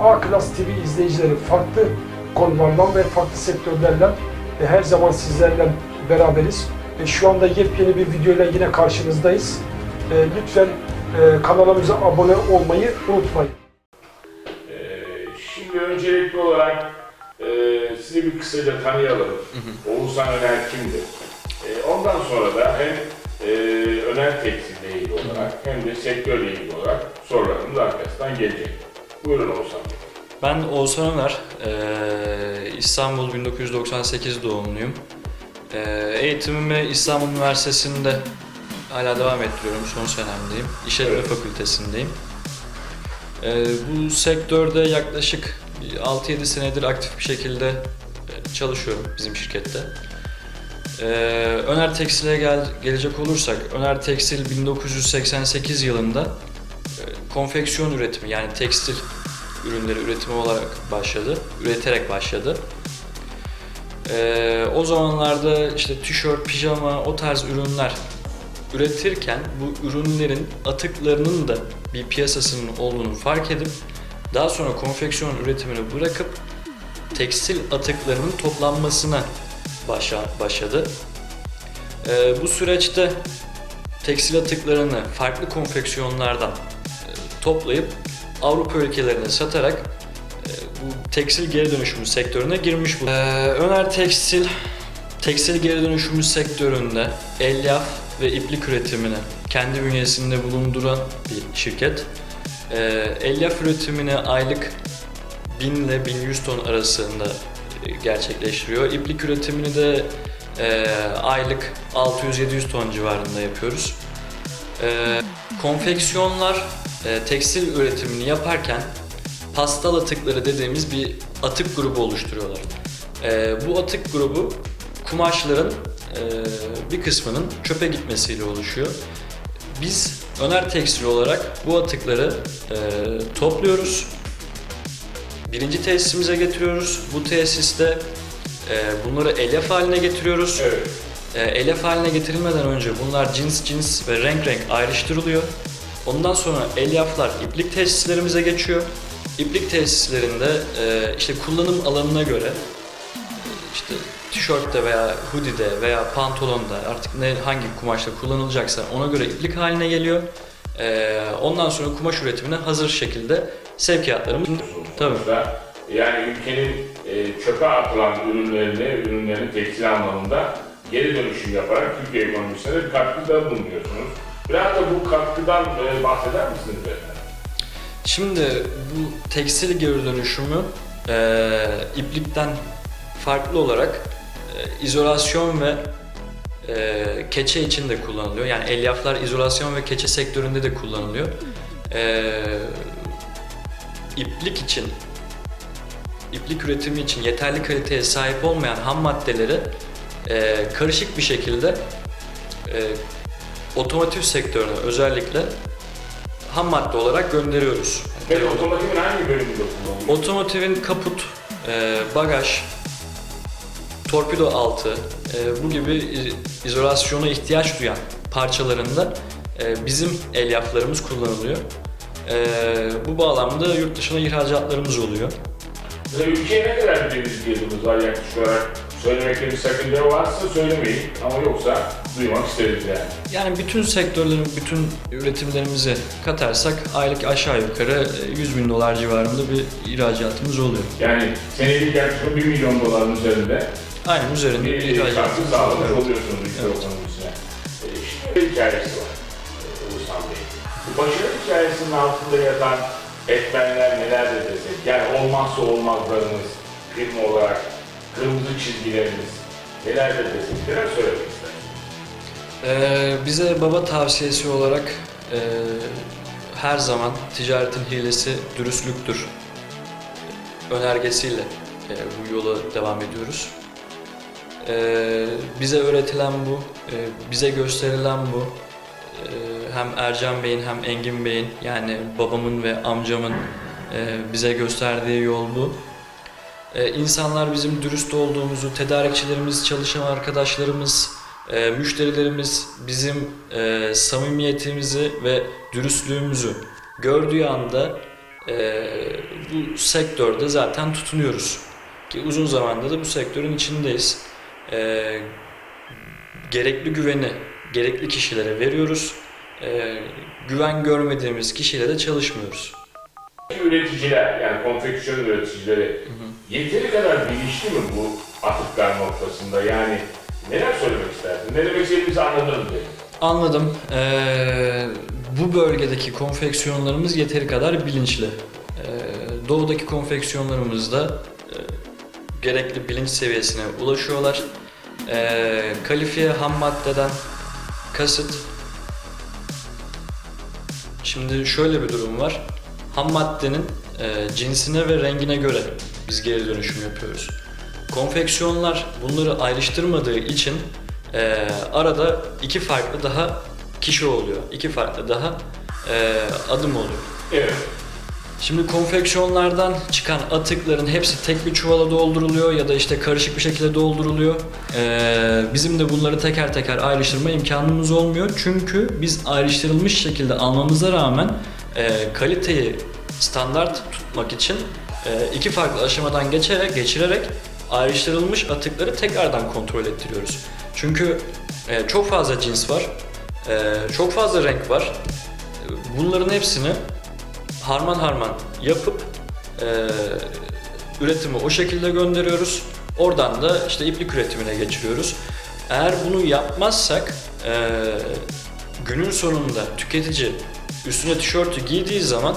A Klas TV izleyicileri farklı konulardan ve farklı sektörlerden e, her zaman sizlerle beraberiz. E, Şu anda yepyeni bir videoyla yine karşınızdayız. E, Lütfen e, kanalımıza abone olmayı unutmayın. Ee, Şimdi öncelikli olarak e, sizi bir kısaca tanıyalım. Oğuzhan Öner kimdir? E, ondan sonra da hem e, Öner Tekstil'le ilgili olarak hem de sektörle ilgili olarak sorularımız arkasından gelecek. Buyurun Oğuzhan. Ben Oğuzhan Ömer, eee, İstanbul 1998 doğumluyum. Eee, eğitimimi İstanbul Üniversitesi'nde hala devam ettiriyorum, son senemdeyim. İşletme Evet. Fakültesindeyim. Eee, bu sektörde yaklaşık 6-7 senedir aktif bir şekilde e, çalışıyorum bizim şirkette. Eee, Öner Tekstil'e gel, gelecek olursak, Öner Tekstil 1988 yılında e, konfeksiyon üretimi yani tekstil ürünleri üretimi olarak başladı, üreterek başladı. Ee, o zamanlarda işte tişört, pijama o tarz ürünler üretirken bu ürünlerin atıklarının da bir piyasasının olduğunu fark edip daha sonra konfeksiyon üretimini bırakıp tekstil atıklarının toplanmasına başa, başladı. Ee, bu süreçte tekstil atıklarını farklı konfeksiyonlardan e, toplayıp Avrupa ülkelerine satarak e, bu tekstil geri dönüşümü sektörüne girmiş bu. Ee, Öner Tekstil, tekstil geri dönüşümü sektöründe elyaf ve iplik üretimini kendi bünyesinde bulunduran bir şirket. Ee, elyaf üretimini aylık 1000 ile 1100 ton arasında e, gerçekleştiriyor. İplik üretimini de e, aylık 600-700 ton civarında yapıyoruz. E, konfeksiyonlar e, tekstil üretimini yaparken pastal atıkları dediğimiz bir atık grubu oluşturuyorlar. E, bu atık grubu kumaşların e, bir kısmının çöpe gitmesiyle oluşuyor. Biz Öner Tekstil olarak bu atıkları e, topluyoruz. Birinci tesisimize getiriyoruz. Bu tesiste e, bunları elyaf haline getiriyoruz. Evet. E, elef haline getirilmeden önce bunlar cins cins ve renk renk ayrıştırılıyor. Ondan sonra elyaflar iplik tesislerimize geçiyor. İplik tesislerinde e, işte kullanım alanına göre işte tişörtte veya hoodie'de veya pantolonda artık ne hangi kumaşta kullanılacaksa ona göre iplik haline geliyor. E, ondan sonra kumaş üretimine hazır şekilde sevkiyatlarımız tabii. Yani ülkenin e, çöpe atılan ürünlerini, ürünlerini tekstil anlamında geri dönüşüm yaparak Türkiye ekonomisine bir katkıda bulunuyorsunuz. Biraz da bu katkıdan e, bahseder misiniz beyefendi? Şimdi bu tekstil geri dönüşümü e, iplikten farklı olarak e, izolasyon ve e, keçe için de kullanılıyor. Yani elyaflar izolasyon ve keçe sektöründe de kullanılıyor. E, iplik için, iplik üretimi için yeterli kaliteye sahip olmayan ham maddeleri e, karışık bir şekilde e, otomotiv sektörüne özellikle ham madde olarak gönderiyoruz. Peki otomotivin hangi bölümünde kullanılıyor? Otomotivin kaput, e, bagaj, torpido altı e, bu gibi izolasyona ihtiyaç duyan parçalarında e, bizim elyaflarımız kullanılıyor. E, bu bağlamda yurt dışına ihracatlarımız oluyor. Mesela ülkeye ne kadar bir deniz girdiğimiz var yaklaşık olarak? Söylemekte bir sakınca varsa söylemeyin ama yoksa duymak isteriz yani. Yani bütün sektörlerin, bütün üretimlerimizi katarsak aylık aşağı yukarı e, 100 bin dolar civarında bir ihracatımız oluyor. Yani senelik yaklaşık 1 milyon doların üzerinde Aynen üzerinde bir katkı ihracatımız sağlamış Evet. oluyorsunuz Evet. ekonomisine. E, işte bir hikayesi var e, Oğuzhan Bey. Bu başarı hikayesinin altında yatan etmenler neler de desek, yani olmazsa olmazlarınız firma olarak kırmızı çizgileriniz neler de desek, neler söylemek istersiniz? Ee, bize baba tavsiyesi olarak e, her zaman ticaretin hilesi dürüstlüktür önergesiyle e, bu yola devam ediyoruz. E, bize öğretilen bu, e, bize gösterilen bu. E, hem Ercan Bey'in hem Engin Bey'in yani babamın ve amcamın e, bize gösterdiği yol bu. E, insanlar bizim dürüst olduğumuzu, tedarikçilerimiz, çalışan arkadaşlarımız, e, müşterilerimiz bizim e, samimiyetimizi ve dürüstlüğümüzü gördüğü anda e, bu sektörde zaten tutunuyoruz. Ki uzun zamandır da bu sektörün içindeyiz. E, gerekli güveni gerekli kişilere veriyoruz. E, güven görmediğimiz kişiyle de çalışmıyoruz. Üreticiler yani konfeksiyon üreticileri yeteri kadar bilinçli mi bu atıklar noktasında? Yani neler söylemek istersin? Ne demek istediğimizi anladın diye. Anladım. Ee, bu bölgedeki konfeksiyonlarımız yeteri kadar bilinçli. Ee, doğudaki konfeksiyonlarımız da e, gerekli bilinç seviyesine ulaşıyorlar. Ee, kalifiye ham maddeden kasıt Şimdi şöyle bir durum var. Ham maddenin e, cinsine ve rengine göre biz geri dönüşüm yapıyoruz. Konfeksiyonlar bunları ayrıştırmadığı için e, arada iki farklı daha kişi oluyor. iki farklı daha e, adım oluyor. Evet. Şimdi konfeksiyonlardan çıkan atıkların hepsi tek bir çuvala dolduruluyor ya da işte karışık bir şekilde dolduruluyor. Ee, bizim de bunları teker teker ayrıştırma imkanımız olmuyor. Çünkü biz ayrıştırılmış şekilde almamıza rağmen e, kaliteyi standart tutmak için e, iki farklı aşamadan geçerek geçirerek ayrıştırılmış atıkları tekrardan kontrol ettiriyoruz. Çünkü e, çok fazla cins var, e, çok fazla renk var. Bunların hepsini harman harman yapıp e, üretimi o şekilde gönderiyoruz. Oradan da işte iplik üretimine geçiriyoruz. Eğer bunu yapmazsak e, günün sonunda tüketici üstüne tişörtü giydiği zaman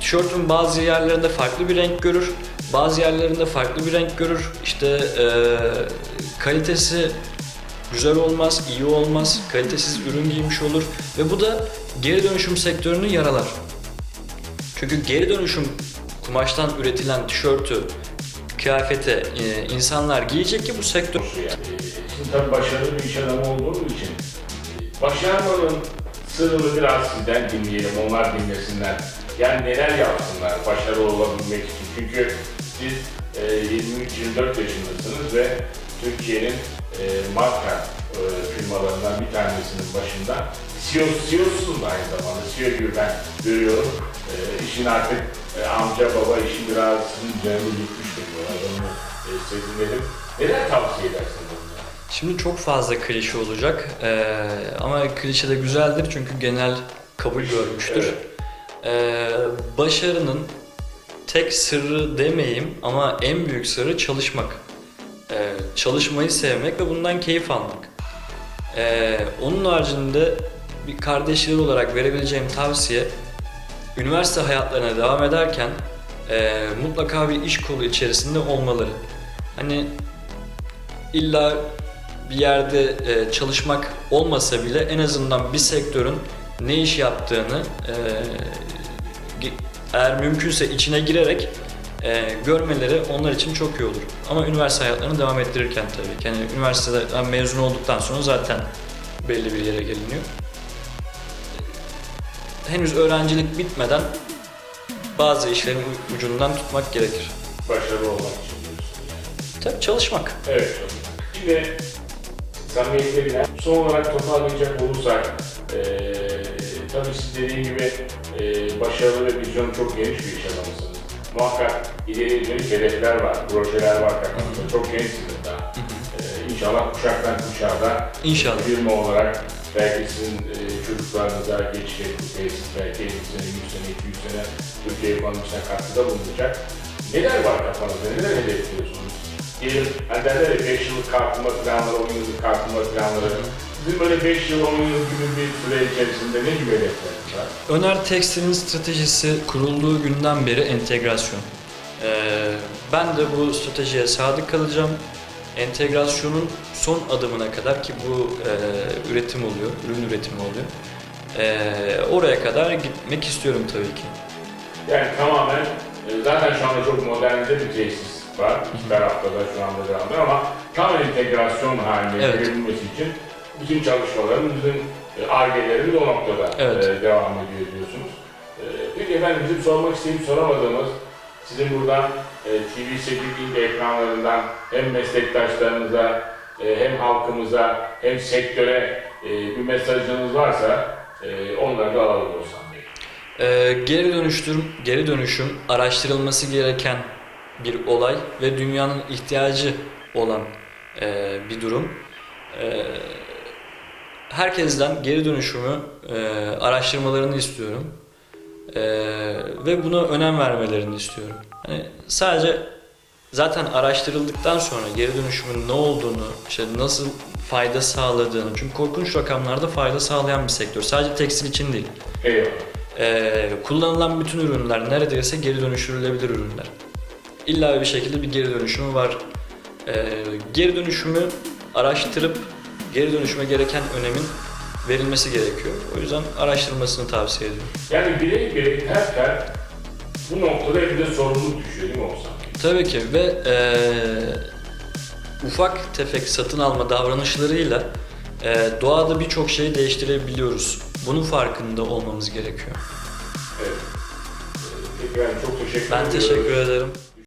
tişörtün bazı yerlerinde farklı bir renk görür, bazı yerlerinde farklı bir renk görür. İşte e, kalitesi güzel olmaz, iyi olmaz, kalitesiz ürün giymiş olur. Ve bu da geri dönüşüm sektörünü yaralar. Çünkü geri dönüşüm kumaştan üretilen tişörtü, kıyafete e, insanlar giyecek ki bu sektör Yani, şimdi tabii başarılı bir iş adamı olduğum için. Başarmanın sırrını biraz sizden dinleyelim, onlar dinlesinler. Yani neler yapsınlar başarılı olabilmek için. Çünkü siz e, 23-24 yaşındasınız ve Türkiye'nin e, marka e, firmalarından bir tanesinin başında CEO, CEO'sunuz aynı zamanda. CEO gibi ben görüyorum. E, işin artık e, amca baba işi biraz üzerine gitmiş durumda. Onu e, sezinledim. Neler tavsiye edersiniz? Şimdi çok fazla klişe olacak Ee, ama klişe de güzeldir çünkü genel kabul görmüştür. Ee, başarının tek sırrı demeyeyim ama en büyük sırrı çalışmak. Ee, çalışmayı sevmek ve bundan keyif almak. Ee, onun haricinde bir kardeşleri olarak verebileceğim tavsiye üniversite hayatlarına devam ederken e, mutlaka bir iş kolu içerisinde olmaları. Hani illa bir yerde e, çalışmak olmasa bile en azından bir sektörün ne iş yaptığını e, eğer mümkünse içine girerek e, görmeleri onlar için çok iyi olur. Ama üniversite hayatlarını devam ettirirken tabii ki. Yani üniversiteden mezun olduktan sonra zaten belli bir yere geliniyor. Henüz öğrencilik bitmeden bazı işlerin ucundan tutmak gerekir. Başarılı olmak için diyorsun. Tabii çalışmak. Evet. Şimdi samimiyetle son olarak toparlayacak olursak eee tabii siz dediğim gibi eee başarılı ve vizyonu çok geniş bir iş adamısınız. Muhakkak ileriye dönük hedefler var, projeler var kafanızda. Çok gençsiniz daha. Eee inşallah kuşaktan kuşağa da İnşallah. firma olarak belki sizin eee, çocuklarınıza geçecek belki 50 sene, 100 sene, 200 sene Türkiye ekonomisine katkıda bulunacak. Neler var kafanızda, neler hedefliyorsunuz? Diyelim, hani derler ya 5 yıllık kalkınma planları, 10 yıllık kalkınma planları. Sizin böyle 5 yıl, 10 yıl gibi bir süre içerisinde ne gibi hedefleriniz var? Öner Tekstil'in stratejisi kurulduğu günden beri entegrasyon. Ee, ben de bu stratejiye sadık kalacağım. Entegrasyonun son adımına kadar ki bu e, üretim oluyor, ürün üretimi oluyor. Ee, oraya kadar gitmek istiyorum tabii ki. Yani tamamen, e, zaten şu anda çok modernize bir tesis var. İki tarafta da şu anda devam ediyor ama tam entegrasyon haline Evet. için bütün çalışmaların, bütün e, argelerimiz o noktada Evet. e, devam ediyor diyorsunuz. E, Peki efendim bizim sormak isteyip soramadığımız sizin buradan e, TV8 ilk ekranlarından hem meslektaşlarınıza e, hem halkımıza hem sektöre e, bir mesajınız varsa e, onları da alalım Bey. Ee, geri dönüştürüm, geri dönüşüm araştırılması gereken bir olay ve dünyanın ihtiyacı olan e, bir durum. E, herkesten geri dönüşümü e, araştırmalarını istiyorum E, ve buna önem vermelerini istiyorum. Hani sadece zaten araştırıldıktan sonra geri dönüşümün ne olduğunu, işte nasıl fayda sağladığını, çünkü korkunç rakamlarda fayda sağlayan bir sektör. Sadece tekstil için değil. Eyvallah. Ee, kullanılan bütün ürünler neredeyse geri dönüştürülebilir ürünler. İlla bir şekilde bir geri dönüşümü var. Ee, geri dönüşümü araştırıp geri dönüşüme gereken önemin verilmesi gerekiyor. O yüzden araştırılmasını tavsiye ediyorum. Yani birey birey her her bu noktada elinde sorumluluk düşüyor değil mi Oğuzhan? Tabii ki ve ee, ufak tefek satın alma davranışlarıyla ee, doğada birçok şeyi değiştirebiliyoruz. Bunun farkında olmamız gerekiyor. Evet. Ee, Tekrar çok teşekkür Ben ediyorum. teşekkür ederim.